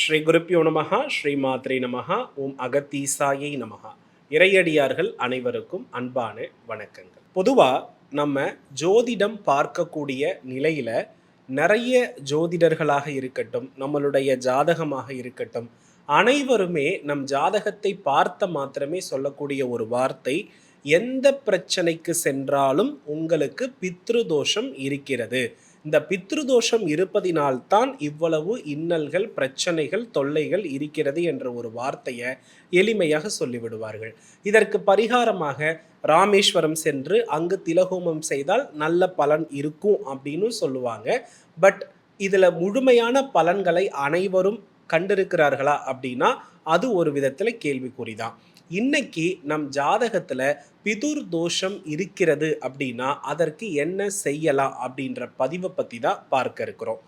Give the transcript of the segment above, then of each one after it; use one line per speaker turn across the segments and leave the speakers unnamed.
ஸ்ரீ குருப்பியோ நமகா ஸ்ரீ மாத்ரே நமகா ஓம் அகத்தீசாயை நமகா இறையடியார்கள் அனைவருக்கும் அன்பான வணக்கங்கள். பொதுவாக நம்ம ஜோதிடம் பார்க்கக்கூடிய நிலையில் நிறைய ஜோதிடர்களாக இருக்கட்டும் நம்மளுடைய ஜாதகமாக இருக்கட்டும் அனைவருமே நம் ஜாதகத்தை பார்த்த மாத்திரமே சொல்லக்கூடிய ஒரு வார்த்தை எந்த பிரச்சனைக்கு சென்றாலும் உங்களுக்கு பித்ரு தோஷம் இருக்கிறது. இந்த பித்ருதோஷம் இருப்பதினால்தான் இவ்வளவு இன்னல்கள் பிரச்சனைகள் தொல்லைகள் இருக்கிறது என்ற ஒரு வார்த்தையை எளிமையாக சொல்லிவிடுவார்கள். இதற்கு பரிகாரமாக ராமேஸ்வரம் சென்று அங்கு திலகோமம் செய்தால் நல்ல பலன் இருக்கும் அப்படின்னு சொல்லுவாங்க. பட் இதில் முழுமையான பலன்களை அனைவரும் கண்டிருக்கிறார்களா அப்படின்னா அது ஒரு விதத்தில் கேள்விக்குறிதான். இன்னைக்கு நம் ஜாதகத்தில் பிதுர் தோஷம் இருக்கிறது அப்படின்னா அதற்கு என்ன செய்யலாம் அப்படின்ற பதிவை பற்றி தான் பார்க்க இருக்கிறோம்.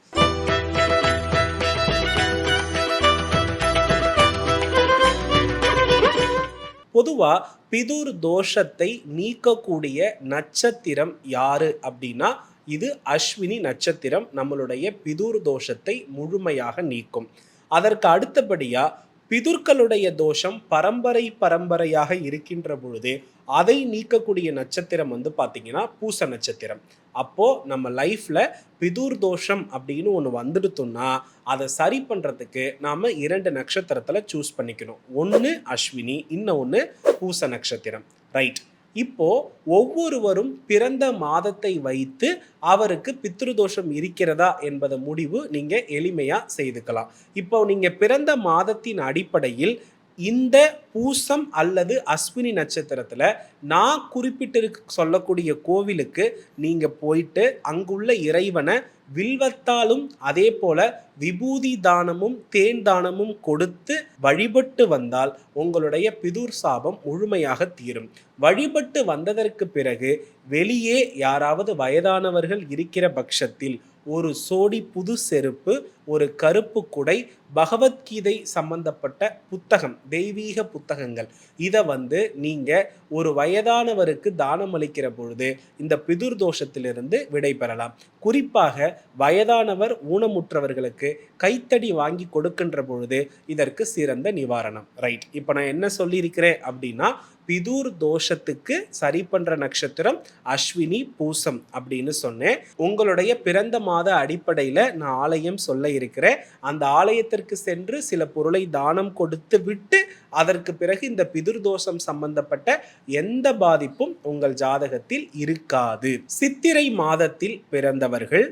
பொதுவாக பிதுர் தோஷத்தை நீக்கக்கூடிய நட்சத்திரம் யாரு அப்படின்னா இது அஸ்வினி நட்சத்திரம் நம்மளுடைய பிதுர் தோஷத்தை முழுமையாக நீக்கும். அதற்கு அடுத்தபடியா பிதுர்களுடைய தோஷம் பரம்பரை பரம்பரையாக இருக்கின்ற பொழுது அதை நீக்கக்கூடிய நட்சத்திரம் வந்து பார்த்தீங்கன்னா பூச நட்சத்திரம். அப்போ நம்ம லைஃப்ல பிதுர் தோஷம் அப்படின்னு ஒன்று வந்துடுத்தோம்னா அதை சரி பண்ணுறதுக்கு நாம் இரண்டு நட்சத்திரத்தில் சூஸ் பண்ணிக்கணும். ஒன்று அஸ்வினி இன்னொன்று பூச நட்சத்திரம். ரைட் இப்போ ஒவ்வொருவரும் பிறந்த மாதத்தை வைத்து அவருக்கு பித்ருதோஷம் இருக்கிறதா என்பத முடிவு நீங்கள் எளிமையாக செய்துக்கலாம். இப்போ நீங்கள் பிறந்த மாதத்தின் அடிப்படையில் இந்த பூசம் அல்லது அஸ்வினி நட்சத்திரத்தில் நான் குறிப்பிட்டு சொல்லக்கூடிய கோவிலுக்கு நீங்கள் போயிட்டு அங்குள்ள இறைவனை வில்வத்தாலும் அதே போல விபூதி தானமும் தேன் தானமும் கொடுத்து வழிபட்டு வந்தால் உங்களுடைய பிதுர் சாபம் முழுமையாக தீரும். வழிபட்டு வந்ததற்கு பிறகு வெளியே யாராவது வயதானவர்கள் இருக்கிற பட்சத்தில் ஒரு சோடி புது செருப்பு ஒரு கருப்பு குடை பகவத்கீதை சம்பந்தப்பட்ட புத்தகம் தெய்வீக புத்தகங்கள். இதை வந்து நீங்கள் ஒரு வயதானவருக்கு தானம் அளிக்கிற பொழுது இந்த பிதுர் தோஷத்திலிருந்து விடைபெறலாம். குறிப்பாக வயதானவர் ஊனமுற்றவர்களுக்கு கைத்தடி வாங்கி கொடுக்கின்ற பொழுது இதற்கு சிறந்த நிவாரணம். ரைட் இப்போ நான் என்ன சொல்லியிருக்கிறேன் அப்படின்னா பிதூர் தோஷத்துக்கு சரி பண்ற நட்சத்திரம் அஸ்வினி பூசம் அப்படின்னு சொன்னேன். உங்களுடைய பிறந்த மாத அடிப்படையில் நான் ஆலயம் சொல்ல இருக்கிற அந்த ஆலயத்திற்கு சென்று சில பொருளை தானம் கொடுத்து விட்டு அதற்கு பிறகு இந்த பிதுர் தோஷம் சம்பந்தப்பட்ட எந்த பாதிப்பும் உங்கள் ஜாதகத்தில் இருக்காது. சித்திரை மாதத்தில் பிறந்தவர்கள்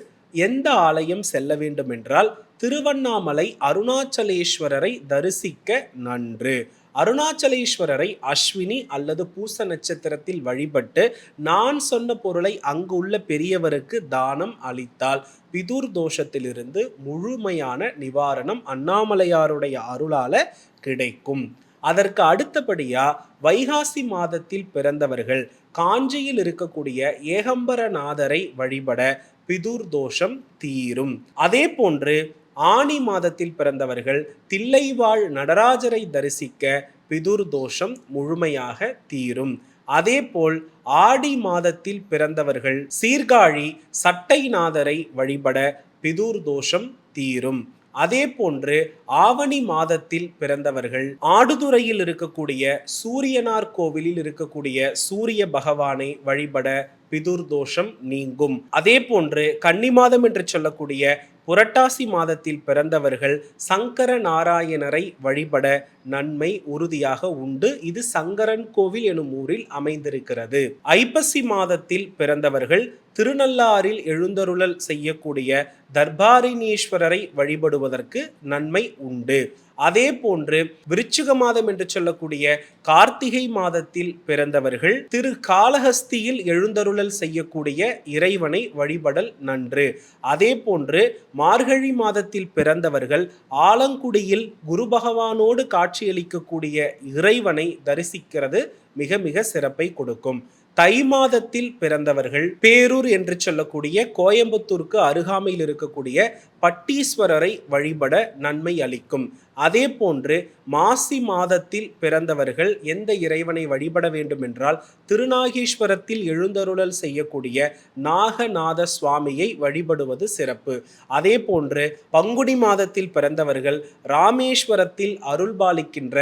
எந்த ஆலயம் செல்ல வேண்டும் என்றால் திருவண்ணாமலை அருணாச்சலேஸ்வரரை தரிசிக்க நன்று. அருணாச்சலேஸ்வரரை அஸ்வினி அல்லது பூச நட்சத்திரத்தில் வழிபட்டு நான் சொன்ன பொருளை அங்கு உள்ள பெரியவருக்கு தானம் அளித்தால் பிதுர் தோஷத்திலிருந்து முழுமையான நிவாரணம் அண்ணாமலையாருடைய அருளால கிடைக்கும். அதற்கு அடுத்தபடியா வைகாசி மாதத்தில் பிறந்தவர்கள் காஞ்சியில் இருக்கக்கூடிய ஏகம்பரநாதரை வழிபட பிதுர் தோஷம் தீரும். அதே போன்று ஆணி மாதத்தில் பிறந்தவர்கள் தில்லைவாழ் நடராஜரை தரிசிக்க பிதுர் தோஷம் முழுமையாக தீரும். அதேபோல் ஆடி மாதத்தில் பிறந்தவர்கள் சீர்காழி சட்டைநாதரை வழிபட பிதுர் தோஷம் தீரும். அதே போன்று ஆவணி மாதத்தில் பிறந்தவர்கள் ஆடுதுறையில் இருக்கக்கூடிய சூரியனார் கோவிலில் இருக்கக்கூடிய சூரிய பகவானை வழிபட பிதுர் தோஷம் நீங்கும். அதே போன்று கன்னி மாதம் என்று சொல்லக்கூடிய புரட்டாசி மாதத்தில் பிறந்தவர்கள் சங்கர நாராயணரை வழிபட நன்மை உறுதியாக உண்டு. இது சங்கரன் கோவில் எனும் ஊரில் அமைந்திருக்கிறது. ஐப்பசி மாதத்தில் பிறந்தவர்கள் திருநள்ளாறில் எழுந்தருளல் செய்யக்கூடிய தர்பாரினீஸ்வரரை வழிபடுவதற்கு நன்மை உண்டு. அதே போன்று விருச்சிக மாதம் என்று சொல்லக்கூடிய கார்த்திகை மாதத்தில் பிறந்தவர்கள் திரு காளஹஸ்தியில் எழுந்தருளல் செய்யக்கூடிய இறைவனை வழிபடல் நன்று. அதே போன்று மார்கழி மாதத்தில் பிறந்தவர்கள் ஆலங்குடியில் குரு பகவானோடு காட்சியளிக்கக்கூடிய இறைவனை தரிசிக்கிறது மிக மிக சிறப்பை கொடுக்கும். தை மாதத்தில் பிறந்தவர்கள் பேரூர் என்று சொல்லக்கூடிய கோயம்புத்தூருக்கு அருகாமையில் இருக்கக்கூடிய பட்டீஸ்வரரை வழிபட நன்மை அளிக்கும். அதே போன்று மாசி மாதத்தில் பிறந்தவர்கள் எந்த இறைவனை வழிபட வேண்டும் என்றால் திருநாகேஸ்வரத்தில் எழுந்தருளல் செய்யக்கூடிய நாகநாத சுவாமியை வழிபடுவது சிறப்பு. அதே போன்று பங்குனி மாதத்தில் பிறந்தவர்கள் ராமேஸ்வரத்தில் அருள்பாலிக்கின்ற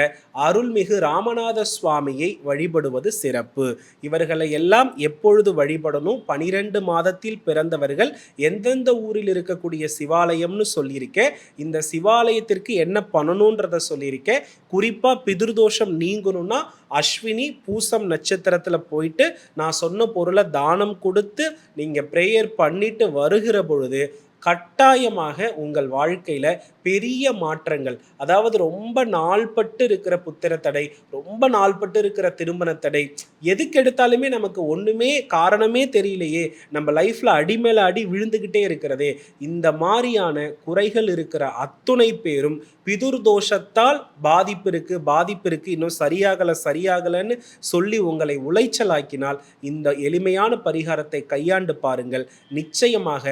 அருள்மிகு ராமநாத சுவாமியை வழிபடுவது சிறப்பு. இவர்களை எல்லாம் எப்பொழுது வழிபடணும்? பனிரெண்டு மாதத்தில் பிறந்தவர்கள் எந்தெந்த ஊரில் இருக்கக்கூடிய சிவாலயம்னு சொல்லியிருக்கேன். இந்த சிவாலயத்திற்கு என்ன பண்ணணுன்றத சொல்லியிருக்கேன். குறிப்பாக பிதிர்தோஷம் நீங்கணும்னா அஸ்வினி பூசம் நட்சத்திரத்தில் போயிட்டு நான் சொன்ன பொருளை தானம் கொடுத்து நீங்கள் ப்ரேயர் பண்ணிட்டு வருகிற பொழுது கட்டாயமாக உங்கள் வாழ்க்கையில் பெரிய மாற்றங்கள் அதாவது ரொம்ப நாள்பட்டு இருக்கிற புத்திர தடை ரொம்ப நாள்பட்டு இருக்கிற திருமண தடை எதுக்கு எடுத்தாலுமே நமக்கு ஒன்றுமே காரணமே தெரியலையே. நம்ம லைஃப்பில் அடி மேலே அடி விழுந்துக்கிட்டே இருக்கிறதே. இந்த மாதிரியான குறைகள் இருக்கிற அத்துணை பேரும் பிதுர் தோஷத்தால் பாதிப்பு இருக்குது பாதிப்பு இருக்குது இன்னும் சரியாகலை சரியாகலைன்னு சொல்லி உங்களை உளைச்சலாக்கினால் இந்த எளிமையான பரிகாரத்தை கையாண்டு பாருங்கள். நிச்சயமாக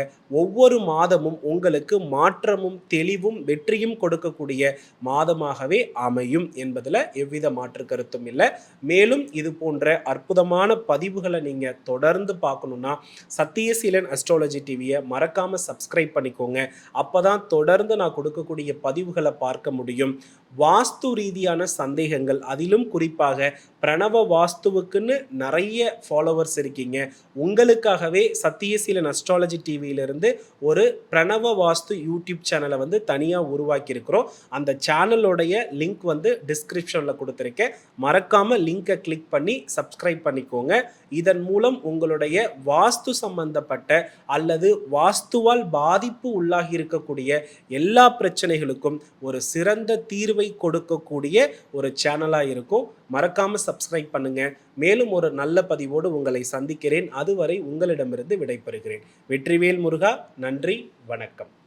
ஒவ்வொரு மா மாதமும் உங்களுக்கு மாற்றமும் தெளிவும் வெற்றியும் கொடுக்கக்கூடிய மாதமாகவே அமையும் என்பதில் எவ்வித மாற்று கருத்தும் இல்லை. மேலும் இது போன்ற அற்புதமான பதிவுகளை நீங்கள் தொடர்ந்து பார்க்கணுன்னா சத்தியசீலன் அஸ்ட்ராலஜி டிவியை மறக்காமல் சப்ஸ்கிரைப் பண்ணிக்கோங்க. அப்போ தான் தொடர்ந்து நான் கொடுக்கக்கூடிய பதிவுகளை பார்க்க முடியும். வாஸ்து ரீதியான சந்தேகங்கள் அதிலும் குறிப்பாக பிரணவ வாஸ்துவுக்குன்னு நிறைய ஃபாலோவர்ஸ் இருக்கீங்க. உங்களுக்காகவே சத்தியசீலன் அஸ்ட்ராலஜி டிவியிலிருந்து ஒரு பிரணவ வாஸ்து யூடியூப் சேனலை வந்து தனியாக உருவாக்கியிருக்கிறோம். அந்த சேனலோடைய லிங்க் வந்து டிஸ்கிரிப்ஷனில் கொடுத்துருக்கேன். மறக்காமல் லிங்கை கிளிக் பண்ணி சப்ஸ்கிரைப் பண்ணிக்கோங்க. இதன் மூலம் உங்களுடைய வாஸ்து சம்பந்தப்பட்ட அல்லது வாஸ்துவால் பாதிப்பு உள்ளாகி இருக்கக்கூடிய எல்லா பிரச்சனைகளுக்கும் ஒரு சிறந்த தீர்வை கொடுக்கக்கூடிய ஒரு சேனலாக இருக்கும். மறக்காமல் சப்ஸ்கிரைப் பண்ணுங்க. மேலும் ஒரு நல்ல பதிவோடு உங்களை சந்திக்கிறேன். அதுவரை உங்களிடமிருந்து விடைபெறுகிறேன். வெற்றிவேல் முருகா நன்றி வணக்கம்.